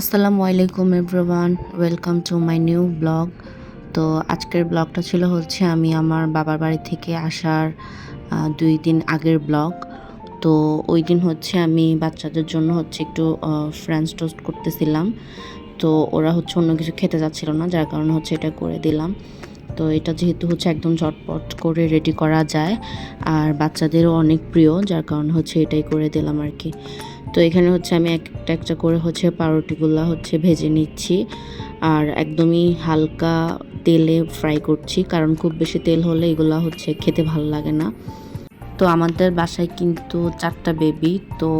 আসসালামু আলাইকুম everyone, welcome to my new blog. তো আজকের ব্লগটা ছিল হচ্ছে আমি আমার বাবার বাড়ি থেকে আসার দুই দিন আগের ব্লগ। তো ওই দিন হচ্ছে আমি বাচ্চাদের জন্য হচ্ছে একটু ফ্রেঞ্চ টোস্ট করতেছিলাম। তো ওরা হচ্ছে অন্য কিছু খেতে যাচ্ছিল না, যার কারণে হচ্ছে এটা করে দিলাম। তো এটা যেহেতু হচ্ছে একদম ঝটপট করে রেডি করা যায়, আর বাচ্চাদেরও অনেক প্রিয়, যার কারণে হচ্ছে এটাই করে দিলাম আর কি। তো এখানে হচ্ছে আমি একটা একটা করে হচ্ছে পাউরুটিগুলো হচ্ছে ভেজে নিচ্ছি, আর একদমই হালকা তেলে ফ্রাই করছি, কারণ খুব বেশি তেল হলে এগুলো হচ্ছে খেতে ভালো লাগে না। তো আমাদের বাসায় কিন্তু চারটা বেবি তো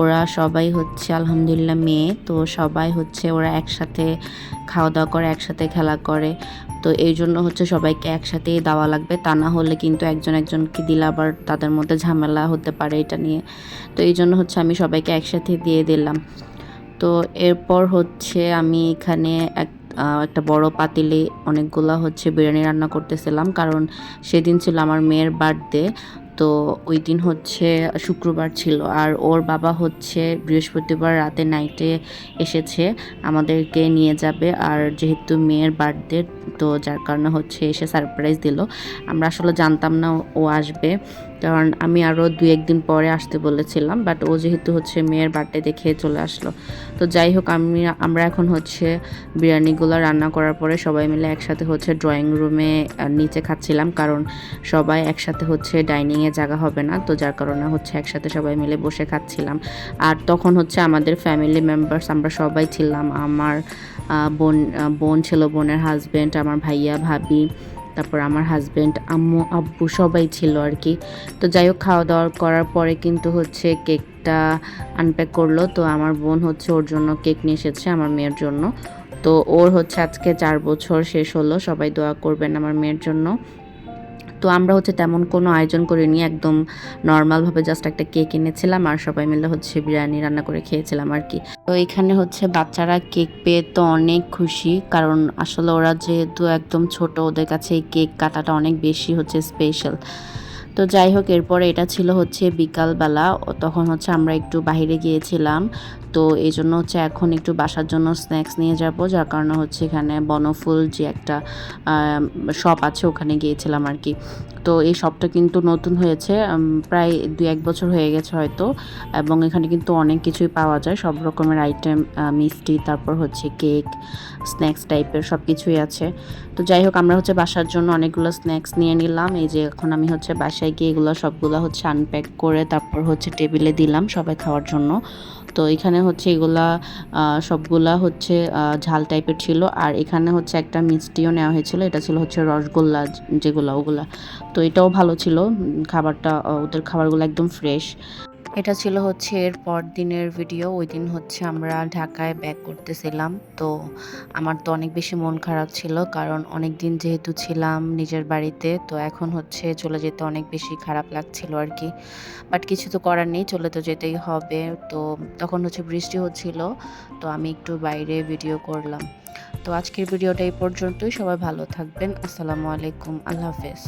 ওরা সবাই হচ্ছে আলহামদুলিল্লাহ মেয়ে, তো সবাই হচ্ছে ওরা একসাথে খাওয়া দাওয়া করে, একসাথে খেলা করে। তো এই জন্য হচ্ছে সবাইকে একসাথে দেওয়া লাগবে। তা না হলে কিন্তু একজন একজনকে দিলে আবার তাদের মধ্যে ঝামেলা হতে পারে এটা নিয়ে। তো এই জন্য হচ্ছে আমি সবাইকে একসাথে দিয়ে দিলাম। তো এরপর হচ্ছে আমি এখানে এক একটা বড় পাতিলে অনেকগুলো হচ্ছে বিরিয়ানি রান্না করতেছিলাম। কারণ সেদিন ছিল আমার মেয়ের বার্থডে তো ওই দিন হচ্ছে শুক্রবার ছিল আর ওর বাবা হচ্ছে বৃহস্পতিবার রাতে নাইটে এসেছে আমাদেরকে নিয়ে যাবে আর যেহেতু মেয়ের বার্থডে তো যার কারণে হচ্ছে এসে সারপ্রাইজ দিল। আমরা আসলে জানতাম না ও আসবে। কারণ আমি আরও দু একদিন পরে আসতে বলেছিলাম বাট ও যেহেতু হচ্ছে মেয়ের বার্থডে দেখে চলে আসলো। তো যাই হোক, আমি, আমরা এখন হচ্ছে বিরিয়ানিগুলো রান্না করার পরে সবাই মিলে একসাথে হচ্ছে ড্রয়িং রুমে নিচে খাচ্ছিলাম, কারণ সবাই একসাথে হচ্ছে ডাইনিংয়ে জায়গা হবে না, তো যার কারণে হচ্ছে একসাথে সবাই মিলে বসে খাচ্ছিলাম। আর তখন হচ্ছে আমাদের ফ্যামিলি মেম্বার্স আমরা সবাই ছিলাম, আমার বোন বোন ছিল, বোনের হাজব্যান্ড আমার ভাইয়া, ভাবি তারপর আমার হাজব্যান্ড আম্মু, আব্বু সবাই ছিল আর কি। তো যাই হোক খাওয়া দাওয়া করার পরে কিন্তু হচ্ছে কেকটা আনপ্যাক করল। তো আমার বোন হচ্ছে ওর জন্য কেক নিয়ে এসেছে আমার মেয়ের জন্য। তো ওর হচ্ছে আজকে চার বছর শেষ হলো। সবাই দোয়া করবেন আমার মেয়ের জন্য। তো আমরা হচ্ছে তেমন কোনো আয়োজন করিনি, একদম নর্মালভাবে জাস্ট একটা কেক এনেছিলাম আর সবাই মিলে হচ্ছে বিরিয়ানি রান্না করে খেয়েছিলাম আর কি। তো এখানে হচ্ছে বাচ্চারা কেক পেয়ে তো অনেক খুশি, কারণ আসলে ওরা যেহেতু একদম ছোট, ওদের কাছে কেক কাটাটা অনেক বেশি হচ্ছে স্পেশাল তো যাই হোক, এরপরে এটা ছিল হচ্ছে বিকালবেলা। তখন হচ্ছে আমরা একটু বাহিরে গিয়েছিলাম। তো এই জন্য হচ্ছে এখন একটু বাসার জন্য স্ন্যাক্স নিয়ে যাব, যার কারণে হচ্ছে এখানে বনফুল যে একটা শপ আছে ওখানে গিয়েছিলাম আর কি। তো এই শপটা কিন্তু নতুন হয়েছে প্রায় দু এক বছর হয়ে গেছে হয়তো। এবং এখানে কিন্তু অনেক কিছুই পাওয়া যায়, সব রকমের আইটেম মিষ্টি, তারপর হচ্ছে কেক স্ন্যাক্স টাইপের সব কিছুই আছে। তো যাই হোক, আমরা হচ্ছে বাসার জন্য অনেকগুলো স্ন্যাক্স নিয়ে নিলাম। এই যে এখন আমি হচ্ছে বাসায় গিয়ে এগুলো সবগুলো হচ্ছে আনপ্যাক করে তারপর হচ্ছে টেবিলে দিলাম সবাই খাওয়ার জন্য। তো এখানে হচ্ছে এগুলা সবগুলা হচ্ছে ঝাল টাইপের ছিল। আর এখানে হচ্ছে একটা মিষ্টিও নেওয়া হয়েছিল, এটা ছিল হচ্ছে রসগোল্লা যেগুলো, ওগুলা। তো এটাও ভালো ছিল। খাবারটা ওদের খাবারগুলো একদম ফ্রেশ এটা ছিল হচ্ছে এর পর দিনের ভিডিও ওই দিন হচ্ছে আমরা ঢাকায় ব্যাক করতেছিলাম। তো আমার তো অনেক বেশি মন খারাপ ছিল কারণ অনেক দিন যেহেতু ছিলাম নিজের বাড়িতে, তো এখন হচ্ছে চলে যেতে অনেক বেশি খারাপ লাগছিল আর কি। বাট কিছু তো করার নেই, চলে তো যেতেই হবে। তো তখন হচ্ছে বৃষ্টি হচ্ছিল, তো আমি একটু বাইরে ভিডিও করলাম। তো আজকের ভিডিওটা এই পর্যন্তই। সবাই ভালো থাকবেন। আসসালামু আলাইকুম। আল্লাহ হাফেজ।